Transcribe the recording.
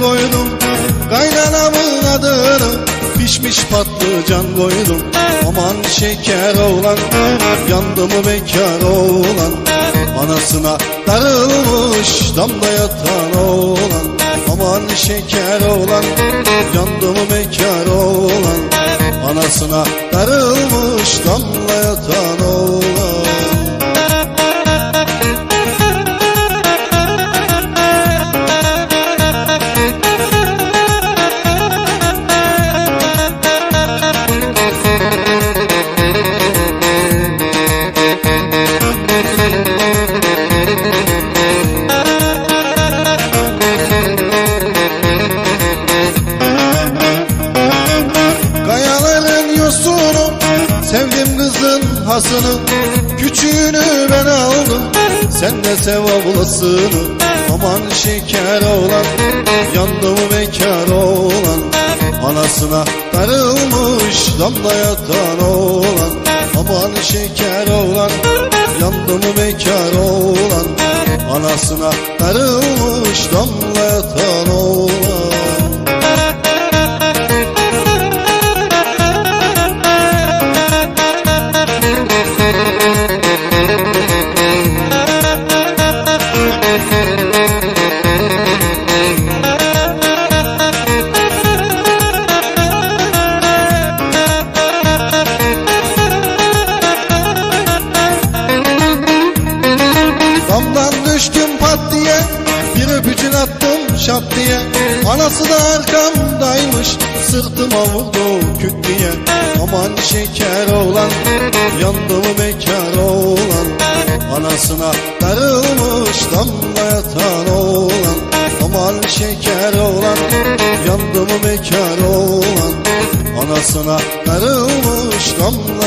koydum Kaynanamın adını. Pişmiş patlıcan koydum Aman şeker oğlan. Yandı mı bekar oğlan Anasına darılmış Damda yatan oğlan. Aman şeker oğlan Yandı mı bekar oğlan. Anasına darılmış Damla yatan oğlan. Kızın hasını Küçüğünü ben aldım. Sen de sev ablasını Aman şeker oğlan Yandı mı bekar oğlan Anasına darılmış Damda yatan oğlan Aman şeker oğlan Yandı mı bekar oğlan Anasına darılmış Damda yatan düştüm pat diye Bir öpücük attım şap diye. Anası da arkamdaymış Sırtıma vurdu küt diye. Aman şeker oğlan Yandı bekar oğlan Anasına darılmış Damla yatan oğlan Aman şeker oğlan Yandı bekar oğlan Anasına darılmış Damla